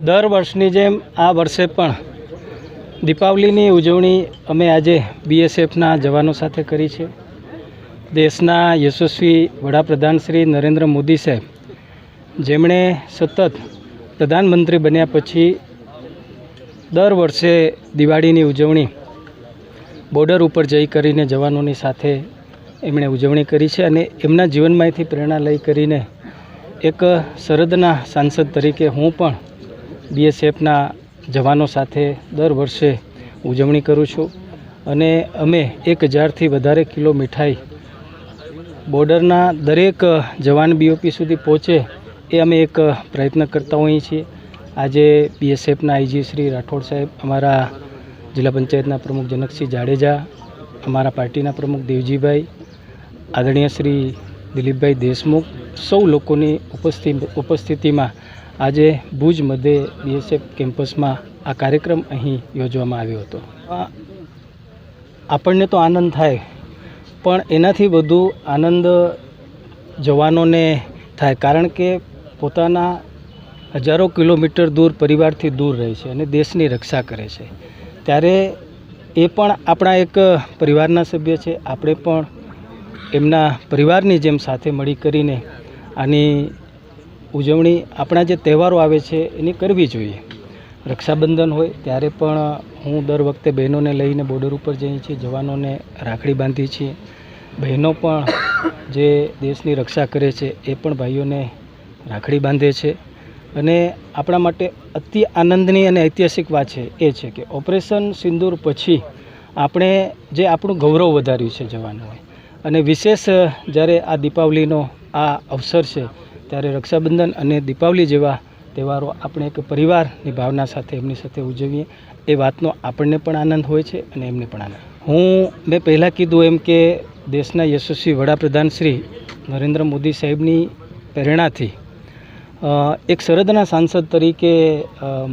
દર વર્ષની જેમ આ વર્ષે પણ દીપાવલીની ઉજવણી અમે આજે બીએસએફના જવાનો સાથે કરી છે. દેશના યશસ્વી વડાપ્રધાન શ્રી નરેન્દ્ર મોદી સાહેબ, જેમણે સતત પ્રધાનમંત્રી બન્યા પછી દર વર્ષે દિવાળીની ઉજવણી બોર્ડર ઉપર જઈ કરીને જવાનોની સાથે એમણે ઉજવણી કરી છે અને એમના જીવનમાંથી પ્રેરણા લઈ કરીને એક સરહદના સાંસદ તરીકે હું પણ બીએસએફના જવાનો સાથે દર વર્ષે ઉજવણી કરું છું અને અમે એક હજારથી વધારે કિલો મીઠાઈ બોર્ડરના દરેક જવાન બીઓપી સુધી પહોંચે એ અમે એક પ્રયત્ન કરતા હોઈએ છીએ. આજે બીએસએફના આઈજી શ્રી રાઠોડ સાહેબ, અમારા જિલ્લા પંચાયતના પ્રમુખ જનકસિંહ જાડેજા, અમારા પાર્ટીના પ્રમુખ દેવજીભાઈ, આદરણીય શ્રી દિલીપભાઈ દેશમુખ, સૌ લોકોની ઉપસ્થિત ઉપસ્થિતિમાં આજે ભુજ મધ્યે બીએસએફ કેમ્પસમાં આ કાર્યક્રમ અહીં યોજવામાં આવ્યો હતો. આપણને તો આનંદ થાય, પણ એનાથી વધુ આનંદ જવાનોને થાય, કારણ કે પોતાના હજારો કિલોમીટર દૂર પરિવારથી દૂર રહે છે અને દેશની રક્ષા કરે છે. ત્યારે એ પણ આપણા એક પરિવારના સભ્ય છે, આપણે પણ એમના પરિવારની જેમ સાથે મળી કરીને આની ઉજવણી આપણા જે તહેવારો આવે છે એની કરવી જોઈએ. રક્ષાબંધન હોય ત્યારે પણ હું દર વખતે બહેનોને લઈને બોર્ડર ઉપર જઈએ છીએ, જવાનોને રાખડી બાંધીએ છીએ. બહેનો પણ જે દેશની રક્ષા કરે છે એ પણ ભાઈઓને રાખડી બાંધે છે. અને આપણા માટે અતિ આનંદની અને ઐતિહાસિક વાત છે, એ છે કે ઓપરેશન સિંદૂર પછી આપણે જે આપણું ગૌરવ વધાર્યું છે જવાનોએ. અને વિશેષ જ્યારે આ દીપાવલીનો આ અવસર છે ત્યારે રક્ષાબંધન અને દીપાવલી જેવા તહેવારો આપણે એક પરિવારની ભાવના સાથે એમની સાથે ઉજવીએ, એ વાતનો આપણને પણ આનંદ હોય છે અને એમને પણ આનંદ. હું મેં પહેલાં કીધું એમ કે દેશના યશસ્વી વડાપ્રધાન શ્રી નરેન્દ્ર મોદી સાહેબની પ્રેરણાથી એક સરહદના સાંસદ તરીકે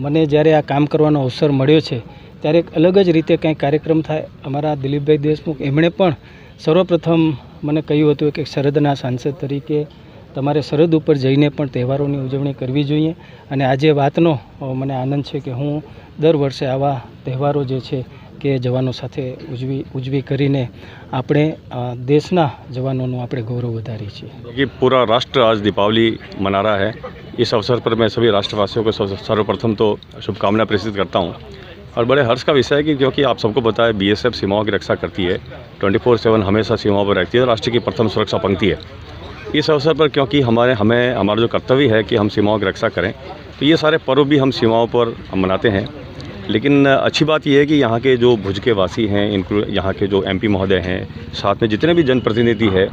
મને જ્યારે આ કામ કરવાનો અવસર મળ્યો છે, ત્યારે એક અલગ જ રીતે કંઈ કાર્યક્રમ થાય. અમારા દિલીપભાઈ દેશમુખ એમણે પણ સર્વપ્રથમ મને કહ્યું હતું કે સરહદના સાંસદ તરીકે તમારે સરહદ ઉપર જઈને પણ તહેવારોની ઉજવણી કરવી જોઈએ અને આજે વાતનો અ, મને આનંદ છે કે હું દર વર્ષે આવા તહેવારો જે છે કે જવાનો સાથે ઉજવી ઉજવી કરીને આપણે અ, દેશના જવાનોનું આપણે ગૌરવ વધારીએ છીએ कि पूरा राष्ट्र आज दीपावली मना रहा है इस अवसर पर मैं सभी राष्ट्रवासियों को सर्व- सर्वप्रथम तो शुभकामनाएं प्रेषित करता हूं और बड़े हर्ष का विषय है कि क्योंकि आप सबको पता है बीएसएफ सीमाओं की रक्षा करती है 24 सेवन हमेशा सीमाओं पर रहती है राष्ट्र की प्रथम सुरक्षा पंक्ति है इस अवसर पर क्योंकि हमारे, हमें, हमारा जो कर्तव्य है कि हम सीमाओं की रक्षा करें तो ये सारे पर्व भी हम सीमाओं पर हम मनाते हैं। लेकिन अच्छी बात यह है कि यहाँ के जो भुज के वासी हैं इनक्लू यहाँ के जो एमपी महोदय हैं, साथ में जितने भी जनप्रतिनिधि है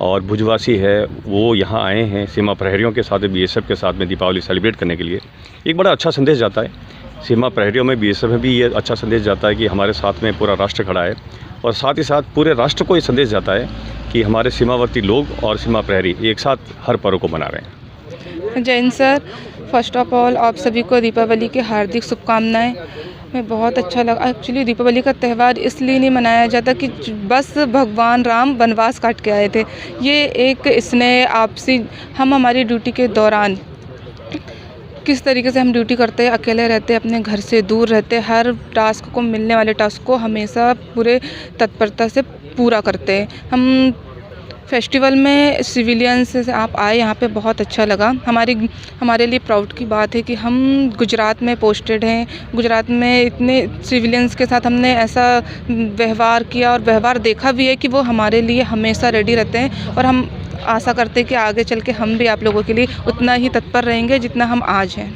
और भुजवासी है, वो यहाँ आए हैं सीमा प्रहरियों के साथ, बीएसएफ के साथ में दीपावली सेलिब्रेट करने के लिए। एक बड़ा अच्छा संदेश जाता है। सीमा प्रहरियों में बीएसएफ में भी ये अच्छा संदेश जाता है कि हमारे साथ में पूरा राष्ट्र खड़ा है। और साथ ही साथ पूरे राष्ट्र को ये संदेश जाता है कि हमारे सीमावर्ती लोग और सीमा प्रहरी एक साथ हर पर्व को मना रहे हैं। Jain sir. First of all आप सभी को दीपावली की हार्दिक शुभकामनाएँ। मैं बहुत अच्छा लगा एक्चुअली दीपावली का त्यौहार इसलिए नहीं मनाया जाता कि बस भगवान राम वनवास काट के आए थे। ये एक स्नेह आपसी, हम हमारी ड्यूटी के दौरान किस तरीके से हम ड्यूटी करते हैं अकेले रहते हैं अपने घर से दूर रहते हैं हर टास्क को मिलने वाले टास्क को हमेशा पूरे तत्परता से पूरा करते हैं हम फेस्टिवल में सिविलियंस आप आए, यहाँ पे बहुत अच्छा लगा। हमारी, हमारे लिए प्राउड की बात है कि हम गुजरात में पोस्टेड हैं। गुजरात में इतने सिविलियंस के साथ हमने ऐसा व्यवहार किया और व्यवहार देखा भी है कि वो हमारे लिए हमेशा रेडी रहते हैं और हम आशा करते हैं कि आगे चल के हम भी आप लोगों के लिए उतना ही तत्पर रहेंगे जितना हम आज हैं।